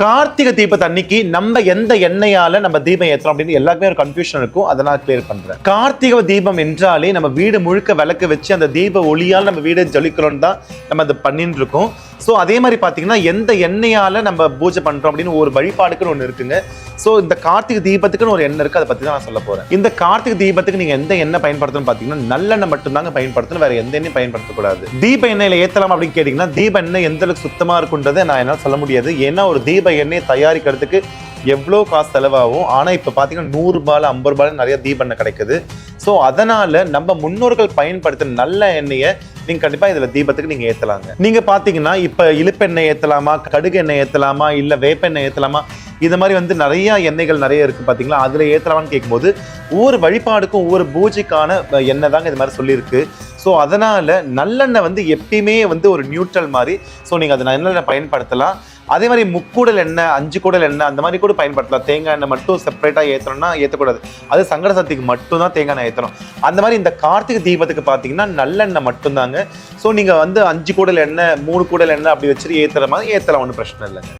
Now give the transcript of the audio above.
கார்த்திகை தீபத்து அன்னைக்கு நம்ம எந்த எண்ணெயால நம்ம தீபம் ஏற்றோம் அப்படின்னு எல்லாருக்குமே ஒரு கன்ஃபியூஷன் இருக்கும். அதை நான் கிளியர் பண்றேன். கார்த்திகை தீபம் என்றாலே நம்ம வீடு முழுக்க விளக்கு வச்சு அந்த தீப ஒளியால் நம்ம வீடு ஜொலிக்கிறோம் தான் நம்ம அதை பண்ணிட்டு இருக்கோம். ஸோ அதே மாதிரி பார்த்தீங்கன்னா எந்த எண்ணெயால் நம்ம பூஜை பண்ணுறோம் அப்படின்னு ஒரு வழிபாடுக்குன்னு ஒன்று இருக்குங்க. ஸோ இந்த கார்த்திகை தீபத்துக்குன்னு ஒரு எண்ணெய் இருக்குது அதை பற்றி தான் நான் சொல்ல போகிறேன் இந்த கார்த்திகை தீபத்துக்கு நீங்கள் எந்த எண்ணெய் பயன்படுத்தணும் பார்த்தீங்கன்னா நல்லெண்ணெய் மட்டும்தாங்க பயன்படுத்தணும். வேறு எந்த எண்ணெயும் பயன்படுத்தக்கூடாது. தீப எண்ணெயில் ஏற்றலாம் அப்படின்னு கேட்டிங்கன்னா தீப எண்ணெய் எந்த அளவுக்கு இருக்குன்றதை நான் என்னால் சொல்ல முடியாது. ஏன்னா ஒரு தீப எண்ணெயை தயாரிக்கிறதுக்கு எவ்வளோ காசு செலவாகும்? ஆனால் இப்போ பார்த்தீங்கன்னா நூறு ரூபாயில் ஐம்பது ரூபாயில் நிறைய தீபெண்ணெய் கிடைக்குது. ஸோ அதனால் நம்ம முன்னோர்கள் பயன்படுத்தின நல்ல எண்ணெயை நீங்கள் கண்டிப்பாக இதில் தீபத்துக்கு நீங்கள் ஏற்றலாங்க நீங்கள் பார்த்தீங்கன்னா இப்போ இழுப்பெண்ணெய் ஏற்றலாமா கடுகு எண்ணெய் ஏற்றலாமா இல்லை வேப்பெண்ணெய் ஏற்றலாமா இது மாதிரி வந்து நிறையா எண்ணெய்கள் நிறைய இருக்குது பார்த்தீங்களா அதில் ஏற்றலாமான்னு கேட்கும்போது ஒவ்வொரு வழிபாடுக்கும் ஒவ்வொரு பூஜைக்கான எண்ணெய் தாங்க இது மாதிரி சொல்லியிருக்கு. ஸோ அதனால் நல்லெண்ணெய் வந்து எப்பயுமே வந்து ஒரு நியூட்ரல் மாதிரி. ஸோ நீங்கள் அதை நல்லெண்ணெய் பயன்படுத்தலாம். அதே மாதிரி முக்கூடல் எண்ணெய் அஞ்சு கூடல் எண்ணெய் அந்த மாதிரி கூட பயன்படுத்தலாம். தேங்காய் எண்ணெய் மட்டும் செப்பரேட்டாக ஏற்றணும்னா ஏற்றக்கூடாது அது சங்கட சக்திக்கு மட்டும் தான் தேங்காய் எண்ணெய் ஏற்றணும் அந்த மாதிரி இந்த கார்த்திகை தீபத்துக்கு பார்த்தீங்கன்னா நல்லெண்ணெய் மட்டும்தாங்க. ஸோ நீங்கள் வந்து அஞ்சு கூடல் எண்ணெய் மூணு கூடல் எண்ணெய் அப்படி வச்சுட்டு ஏற்றுற மாதிரி ஏற்றலாம் ஒன்றும் பிரச்சனை இல்லைங்க.